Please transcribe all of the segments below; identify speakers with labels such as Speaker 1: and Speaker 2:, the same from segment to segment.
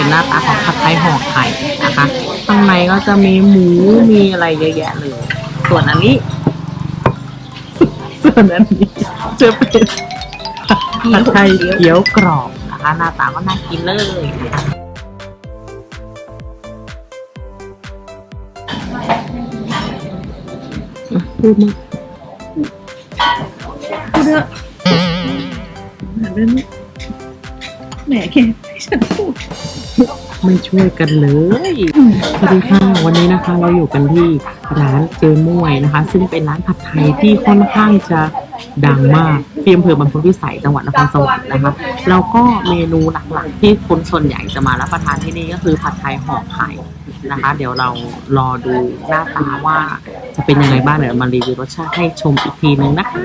Speaker 1: เป็นหน้าตาของผัดไทยห่อไข่นะคะข้างในก็จะมีหมูมีอะไรเยอะแยะเลย ส่วนอันนี้ ส่วนอันนี้จะเป็นผัดไทยเกี๊ยวกรอบนะคะหน้าตาก็น่ากินเลยพูดมา
Speaker 2: พูดเถอะหาเรื่องนี้แหมแก ให้ฉันพูด
Speaker 1: ไม่ช่วยกันเลย สวัสดีค่ะ วันนี้นะคะเราอยู่กันที่ร้านเจม่วยนะคะ ซึ่งเป็นร้านผัดไทยที่ค่อนข้างจะดังมากที่อำเภอบางคนพิสัยจังหวัดนครสวรรค์นะคะ แล้วก็เมนูหลักๆ ที่คนส่วนใหญ่จะมารับประทานที่นี่ก็คือผัดไทยห่อไข่นะคะ เดี๋ยวเรารอดูหน้าตาว่าจะเป็นยังไงบ้างเดี๋ยวมารีวิวรสชาติให้ชมอีกทีนึงนะคะ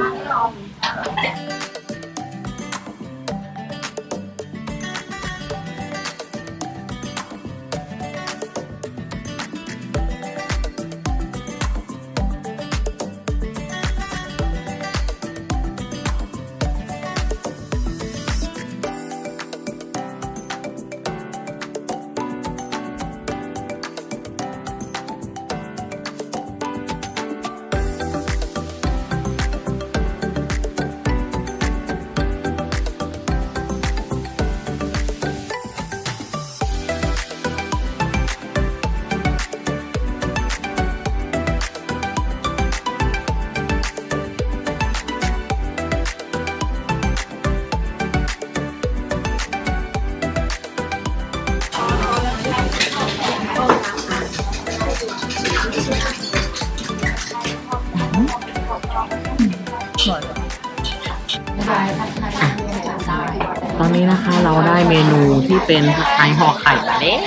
Speaker 1: ตอนนี้นะคะเราได้เมนูที่เป็นผัดไทยห่อไข่มาแล้ว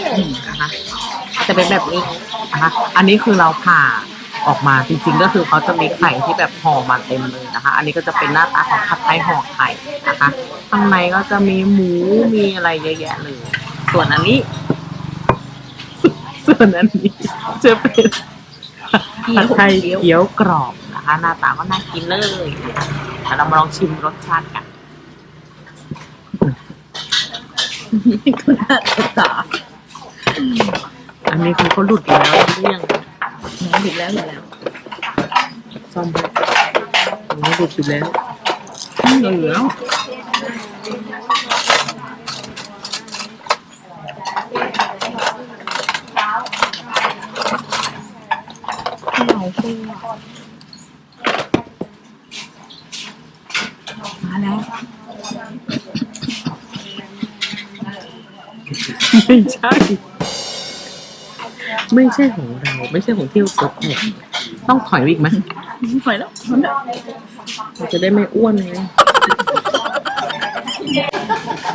Speaker 1: นะคะ จะเป็นแบบนี้นะคะ อันนี้คือเราผ่าออกมาจริงๆ ก็คือเขาจะมีไข่ที่แบบห่อมาเต็มเลยนะคะ อันนี้ก็จะเป็นหน้าตาของผัดไทยห่อไข่นะคะข้างในก็จะมีหมูมีอะไรเยอะแยะเลย ส่วนอันนี้ ส่วนอันนี้จะเป็นผัดไทยเกี๊ยวกรอบ หน้าตาก็น่ากินเลยนะคะเดี๋ยวเรามาลองชิมรสชาติกัน
Speaker 2: นี่ก็น่าตา
Speaker 1: อันนี้คือเขาหลุดแล้วเรื่อง
Speaker 2: น้องถึงแล้วอยู่แล้ว
Speaker 1: ซ่อมไปอันนี้หลุดอยู่แล้ว
Speaker 2: เหลือเราตัว แล้ว
Speaker 1: ไม่ใช่ ไม่ใช่ของเรา ไม่ใช่ของเที่ยวสดเนี่ยต้องถอยไปอีกไหม
Speaker 2: ถอยแล้วมันแบบ
Speaker 1: เราจะได้ไม่อ้วนไง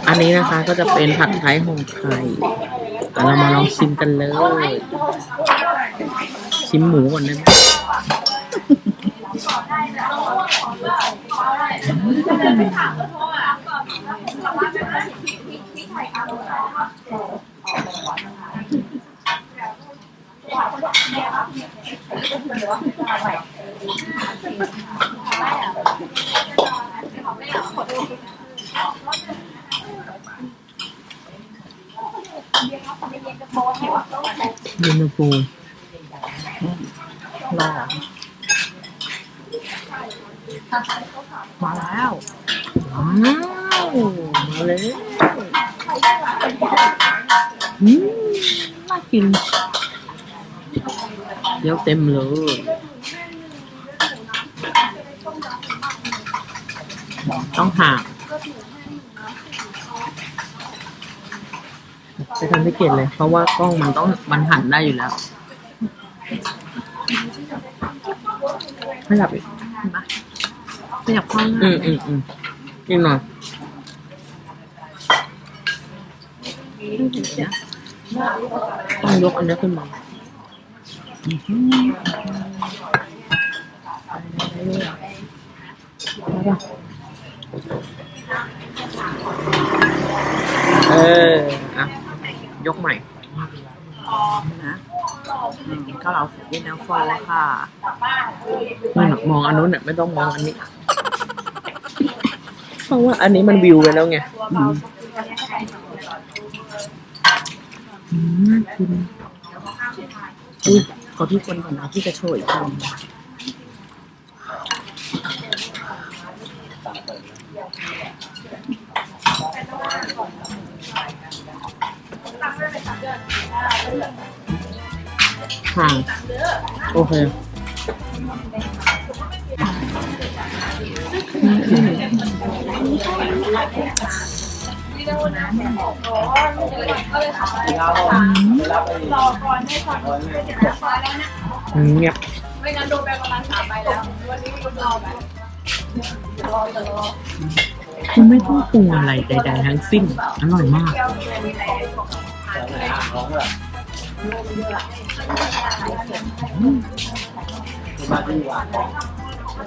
Speaker 1: อันนี้นะคะก็จะเป็นผัดไทยห่อไข่อะเรามาลองชิมกันเลย ชิมหมูก่อนได้ไหม เย็นตาโฟ
Speaker 2: รอ มาแล้ว
Speaker 1: ว้าวมาเลยอืมน่ากินเดี๋ยวเต็มเลยต้องหาจะทำให้เกียรติเลย เพราะว่ากล้องมันต้องมันหันได้อยู่แล้วไม่หลับอีก
Speaker 2: ขยับข้างห
Speaker 1: อื
Speaker 2: น้าม
Speaker 1: อืมอืมนิดหน่อยต้องยกอันนี้ขึ้นมาได้ปะเอออะยกใหม่
Speaker 2: นะอืมข้าวเหลาเย็นน้ำฟอค่ะ
Speaker 1: ไม่หรอกมองอันนู้นเนี่ยไม่ต้องมองอันนี้ เพราะว่าอันนี้มันวิวไปแล้วไง
Speaker 2: อืม
Speaker 1: อืมน่ากินอุ้ยขอพี่คนก่อนนะพี่จะโชว์อีกคนค่ะโอเค เงียบ
Speaker 3: ไม่งั้นโดนไปประมาณสามใบแล้ววันนี้รอไป
Speaker 1: คุณไม่ต้องปรุงอะไรใดๆทั้งสิ้น อร่อยมาก
Speaker 2: ต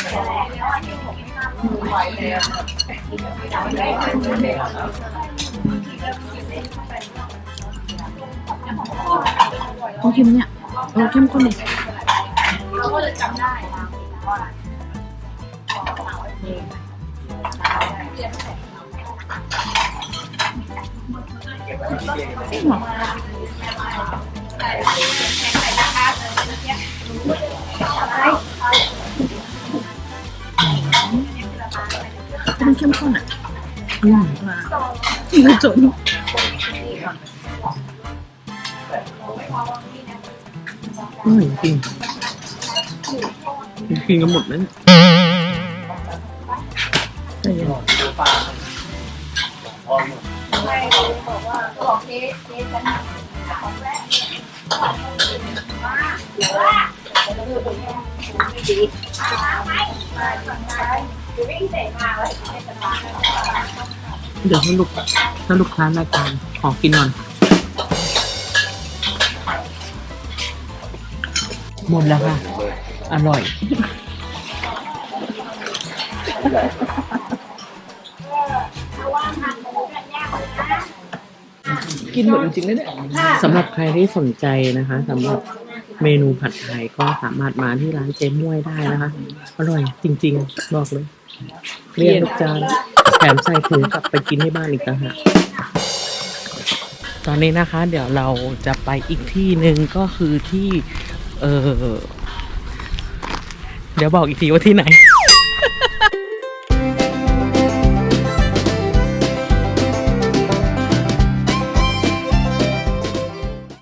Speaker 2: ้องเค็มเนี่ยเราเข้มข้นเลย
Speaker 3: เราก็เลยจำได้
Speaker 2: มัน
Speaker 1: อืม
Speaker 2: อีกจน
Speaker 1: อร่อยจริงกินกันหมดนั้น
Speaker 3: บอกเจ๊เจ๊จะนั่งของแรกหรือว่าไม่ดีไปทางซ้ายหรือวิ่งเตะมาไว้ในสนาม
Speaker 1: เดี๋ยวสรุปสรุปค้านรายการขอกินก่อนหมดแล้วค่ะ อร่อย
Speaker 2: กินหมดจริงๆเลยเนี่ย
Speaker 1: สำหรับใครที่สนใจนะคะสำหรับ เมนูผัดไทยก็สามารถมาที่ร้านเจ๊ม่วยได้นะคะ อร่อยจริงๆ บอกเลยเรียนทุกจานแถมใส่ถุงกลับไปกินที่บ้านอีกต่างหากตอนนี้นะคะ เดี๋ยวเราจะไปอีกที่หนึ่งก็คือที่ เออเดี๋ยวบอกอีกทีว่าที่ไหน